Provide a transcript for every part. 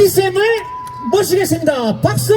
피디쌤을 모시겠습니다. 박수!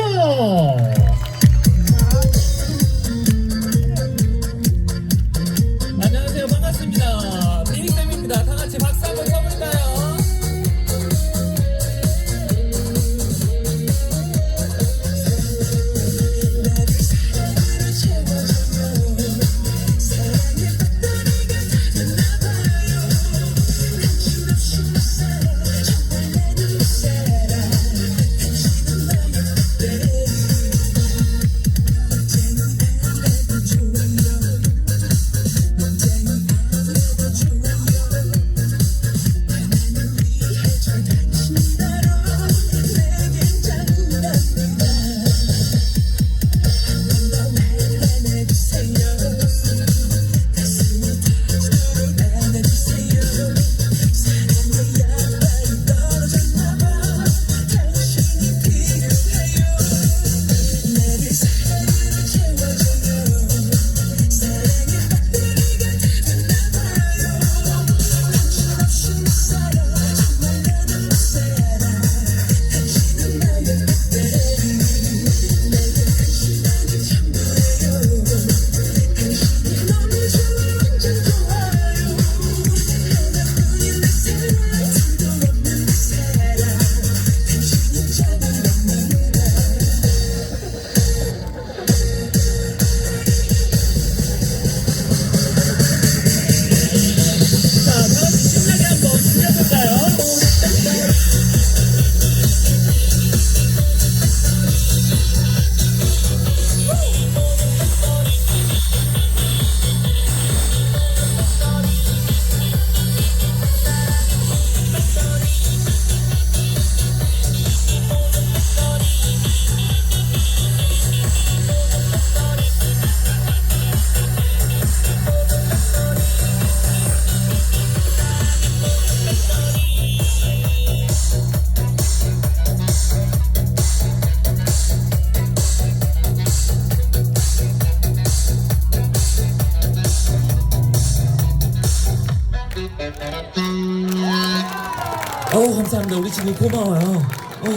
어우 감사합니다. 우리 친구 고마워요. 어,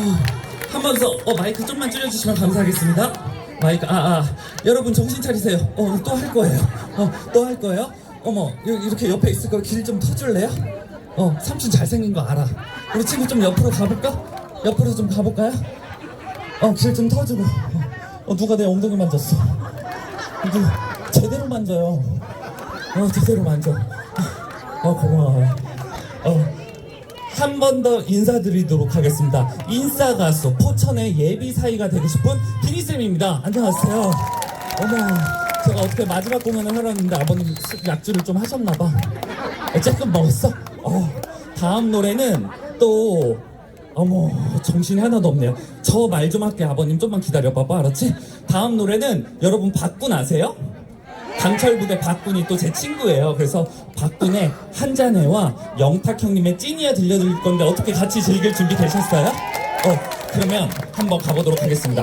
한번 더 어, 마이크 좀만 줄여주시면 감사하겠습니다. 마이크 아아 여러분 정신 차리세요. 어 또 할 거예요. 어또 할 거예요? 어머 이렇게 옆에 있을 거 길 좀 터줄래요? 어 삼촌 잘생긴 거 알아. 우리 친구 좀 옆으로 가볼까? 옆으로 좀 가볼까요? 어길 좀 터주고. 어, 어, 누가 내 엉덩이 만졌어? 이거 제대로 만져요. 어 제대로 만져. 어 고마워요. 어 한 번 더 인사드리도록 하겠습니다. 인싸 가수 포천의 예비 사이가 되고 싶은 비니 쌤입니다. 안녕하세요. 어머, 제가 어떻게 마지막 공연을 하러 왔는데 아버님 약주를 좀 하셨나봐. 조금 먹었어? 어, 다음 노래는 또 어머 정신이 하나도 없네요. 저 말 좀 할게 아버님 좀만 기다려봐봐 알았지? 다음 노래는 여러분 박군 아세요? 강철부대 박군이 또 제 친구예요. 그래서 박군의 한잔해와 영탁 형님의 찐이야 들려드릴 건데 어떻게 같이 즐길 준비 되셨어요? 어, 그러면 한번 가보도록 하겠습니다.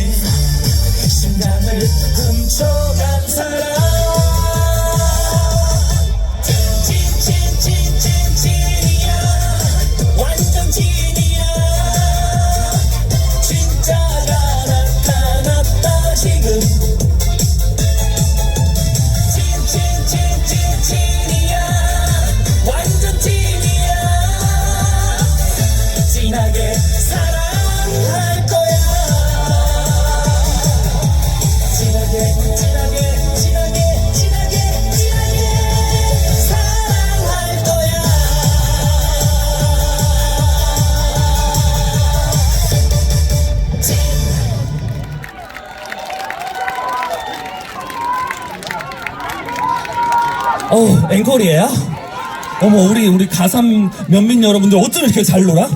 어, 앵콜이에요? 어머, 우리, 우리 가삼 면민 여러분들 어쩜 이렇게 잘 놀아?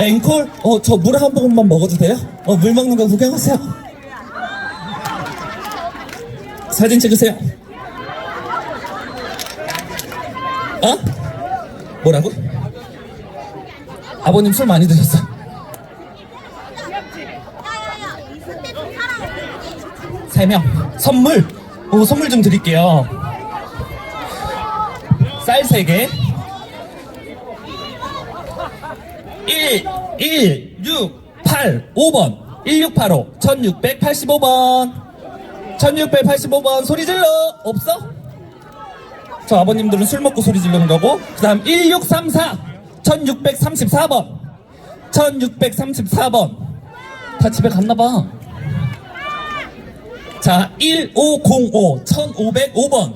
앵콜? 어, 저 물 한 모금만 먹어도 돼요? 어, 물 먹는 거 구경하세요. 사진 찍으세요. 어? 뭐라고? 아버님 술 많이 드셨어. 세 명. 선물! 오, 선물 좀 드릴게요. 쌀 세개 1, 1, 6, 8, 5번. 1685, 1685번. 1685번 소리 질러! 없어? 저 아버님들은 술 먹고 소리 지르는 거고. 그 다음 1634, 1634번. 1634번. 다 집에 갔나봐. 자, 1505, 1505번.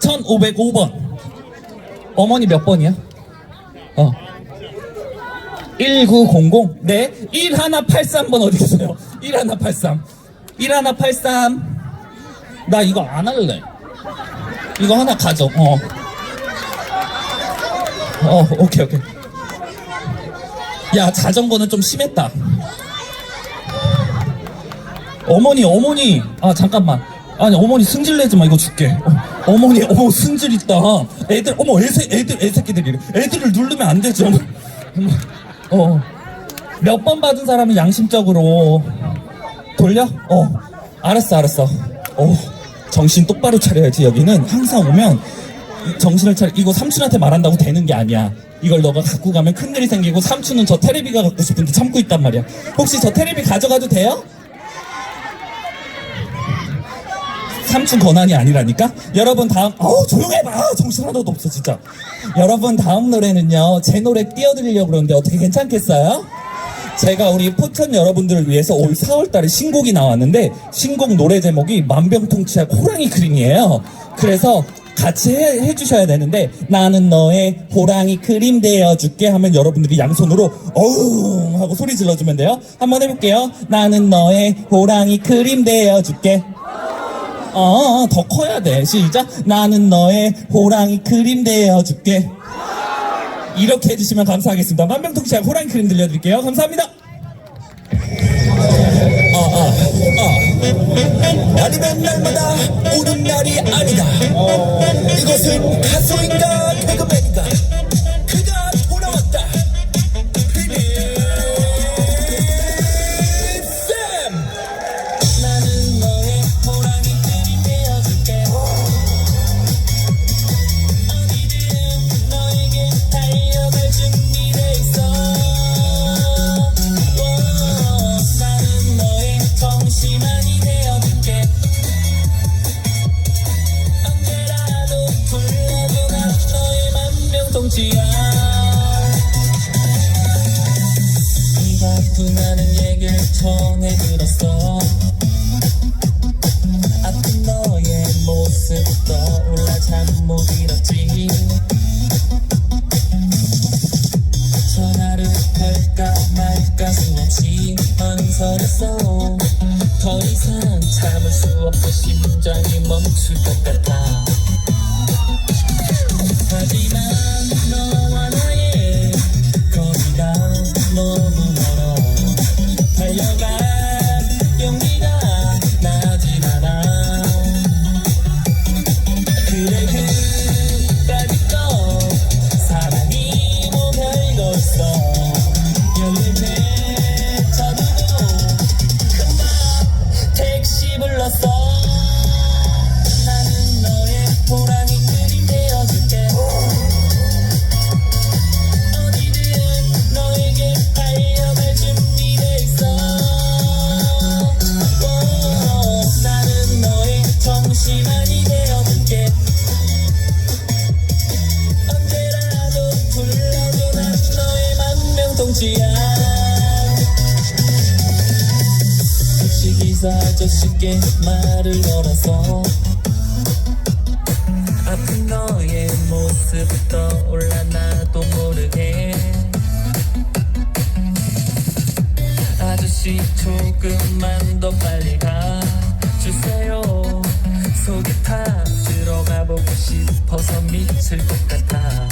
1505번. 어머니 몇 번이야? 어. 1900? 네. 1183번 어디 계세요? 1183. 1183. 나 이거 안 할래. 이거 하나 가져. 어. 어, 오케이, 오케이. 야, 자전거는 좀 심했다. 어머니 어머니 아 잠깐만 아니 어머니 승질 내지 마 이거 줄게 어, 어머니 어머 승질 있다. 애들 어머 애새 애들 애새끼들이 애들을 누르면 안 되죠. 어머 어몇 번 받은 사람은 양심적으로. 돌려? 어. 알았어 알았어. 어. 정신 똑바로 차려야지. 여기는 항상 오면 이 정신을 차려. 이거 삼촌한테 말한다고 되는 게 아니야. 이걸 너가 갖고 가면 큰일이 생기고 삼촌은 저 테레비가 갖고 싶은데 참고 있단 말이야. 혹시 저 테레비 가져가도 돼요? 삼촌 권한이 아니라니까? 여러분 다음 어우 조용해 봐. 정신 하나도 없어 진짜. 여러분 다음 노래는요 제 노래 띄워드리려고 그러는데 어떻게 괜찮겠어요? 제가 우리 포천 여러분들을 위해서 올 4월달에 신곡이 나왔는데 신곡 노래 제목이 만병통치약 호랑이 그림이에요. 그래서 같이 해, 해주셔야 되는데 나는 너의 호랑이 그림 되어줄게 하면 여러분들이 양손으로 어흥 하고 소리 질러주면 돼요. 한번 해볼게요. 나는 너의 호랑이 그림 되어줄게 어, 더 커야 돼. 시작. 나는 너의 호랑이 그림 되어줄게. 이렇게 해주시면 감사하겠습니다. 만병통치약 호랑이 그림 들려드릴게요. 감사합니다. 어, 어, 어. 아니면 날마다 오는 날이 아니다. 이것은 가수인가 개그맨인가 말을 걸어서 아픈 너의 모습 떠올라 나도 모르게. 아저씨 조금만 더 빨리 가주세요. 속에 타 들어가 보고 싶어서 미칠 것 같아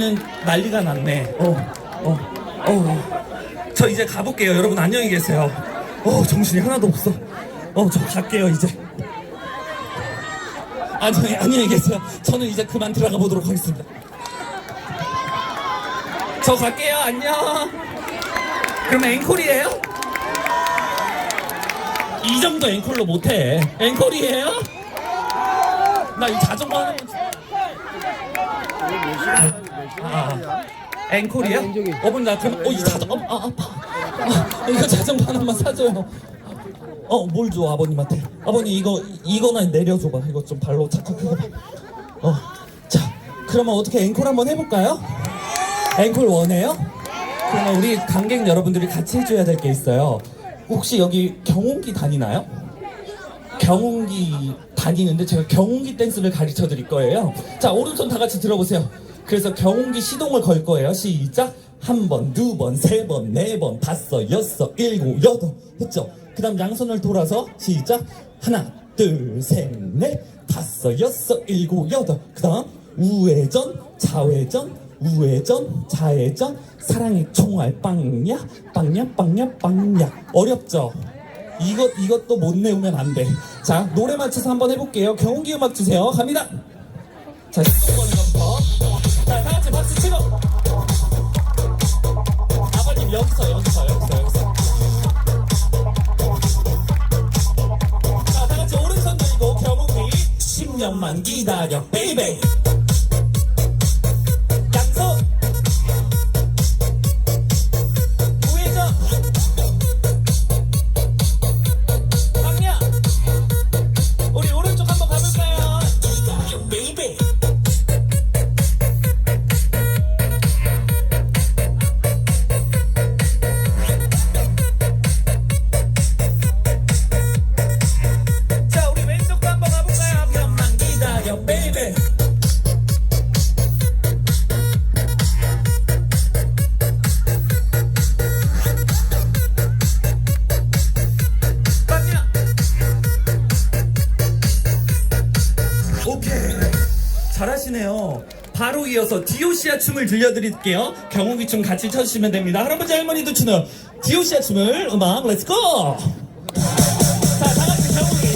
여기는 난리가 났네. 어, 어, 어. 저 이제 가볼게요. 여러분 안녕히 계세요. 어 정신이 하나도 없어. 어 저 갈게요 이제. 안녕히 안녕히 계세요. 저는 이제 그만 들어가 보도록 하겠습니다. 저 갈게요. 안녕. 그럼 앵콜이에요? 이 정도 앵콜로 못해. 앵콜이에요? 나 이 자전거 하는 거. 아, 앵콜이야? 어머니 나 그럼 어이 자전거 아 아파 아, 이거 자전거 하나만 사줘요 어뭘 줘 아버님한테 아버님 이거 이거나 내려줘봐 이거 좀 발로 착착 해봐 어자 그러면 어떻게 앵콜 한번 해볼까요? 앵콜 원해요? 그러면 우리 관객 여러분들이 같이 해줘야 될 게 있어요 혹시 여기 경운기 다니나요? 경운기 다니는데 제가 경운기 댄스를 가르쳐 드릴 거예요. 자, 오른손 다 같이 들어보세요. 그래서 경운기 시동을 걸 거예요. 시작. 한 번, 두 번, 세 번, 네 번, 다섯, 여섯, 일곱, 여덟. 했죠? 그 다음 양손을 돌아서 시작. 하나, 둘, 셋, 넷, 다섯, 여섯, 일곱, 여덟. 그 다음 우회전, 좌회전, 우회전, 좌회전, 사랑의 총알, 빵야, 빵야, 빵야, 빵야. 어렵죠? 이것 이것도 못 내우면 안 돼. 자 노래 맞춰서 한번 해볼게요. 경운기 음악 주세요. 갑니다. 자 시동 박수 치고. 아버님 여기서 여기서 여기서 여기서. 자 다 같이 오른손 들고 경운기 10년만 기다려 베이베. 양 이어서 디오시아 춤을 들려드릴게요. 경호기 춤 같이 춰주시면 됩니다. 할아버지 할머니도 추는 디오시아 춤을 음악 렛츠고 자 다 같이 경호기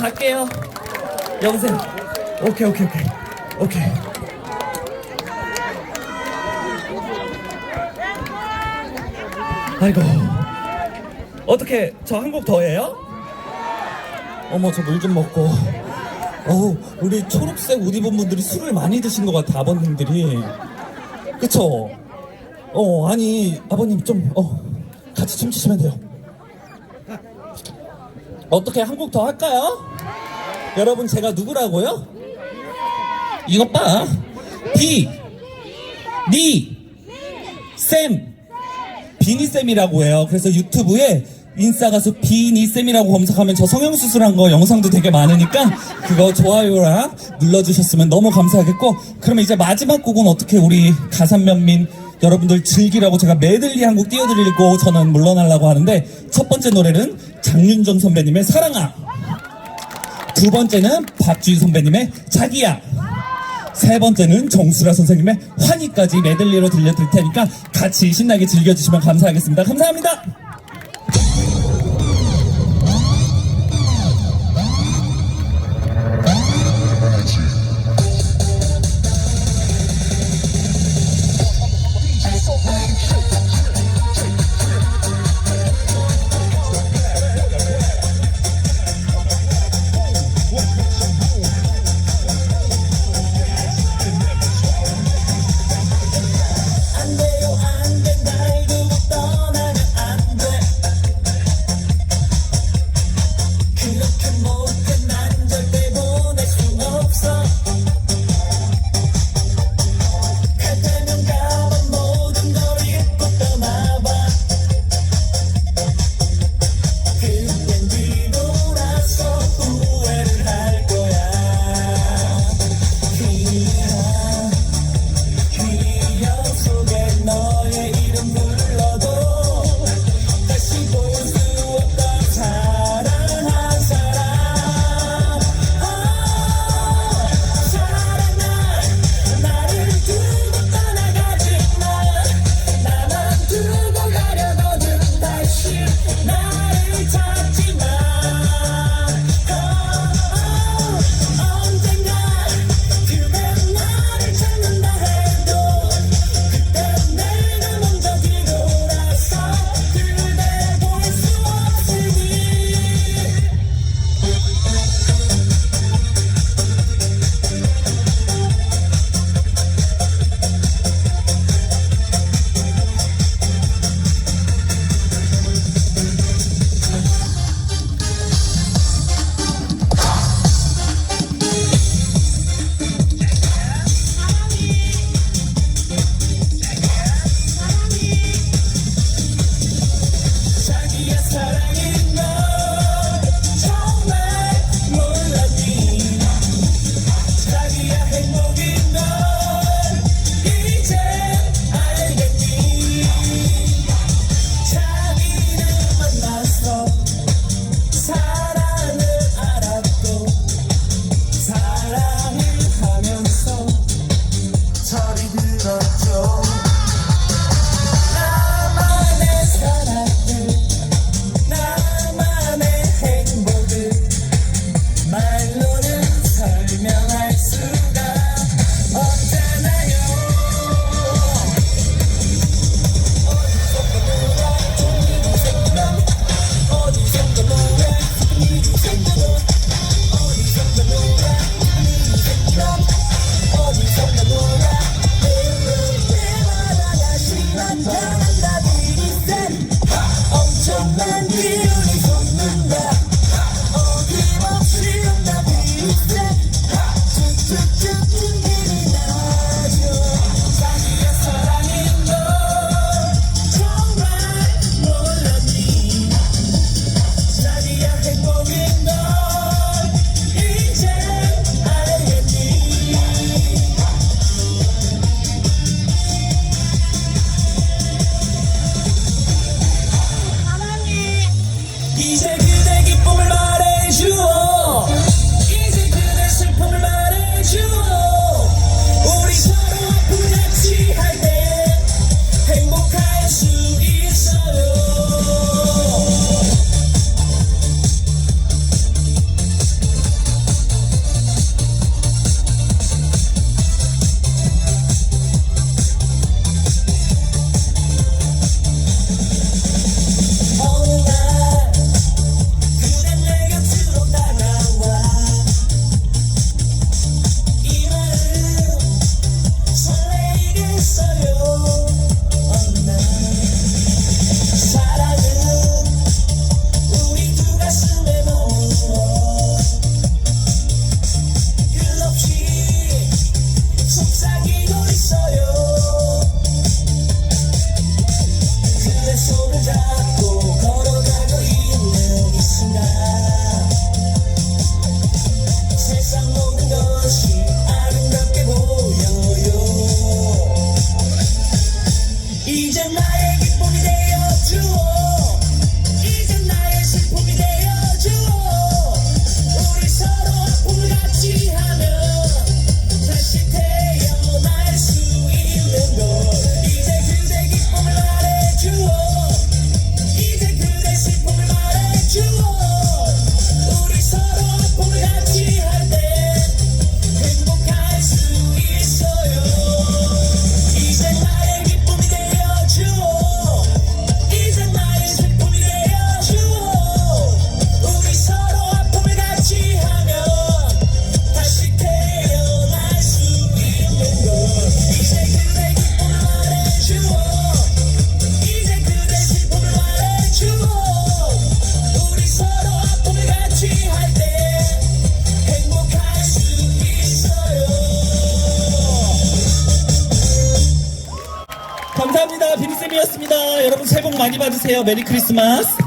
갈게요. 여보세요. 오케이, 오케이, 오케이. 오케이. 아이고. 어떻게, 저 한 곡 더 해요? 어머, 저 물 좀 먹고. 어우, 우리 초록색 옷 입은 분들이 술을 많이 드신 것 같아, 아버님들이. 그쵸? 어, 아니, 아버님 좀, 어, 같이 춤추시면 돼요. 어떻게 한곡 더 할까요? 여러분 제가 누구라고요? 이것 봐. 비, 니, 쌤, 비니쌤이라고 해요. 그래서 유튜브에 인싸 가수 비니쌤이라고 검색하면 저 성형수술한 거 영상도 되게 많으니까 그거 좋아요랑 눌러주셨으면 너무 감사하겠고 그러면 이제 마지막 곡은 어떻게 우리 가산면민 여러분들 즐기라고 제가 메들리 한곡 띄워드리고 저는 물러나려고 하는데 첫 번째 노래는 장윤정 선배님의 사랑아 두 번째는 박주희 선배님의 자기야 세 번째는 정수라 선생님의 환희까지 메들리로 들려드릴 테니까 같이 신나게 즐겨주시면 감사하겠습니다. 감사합니다. 감사합니다. 비니쌤이었습니다. 여러분 새해 복 많이 받으세요. 메리 크리스마스.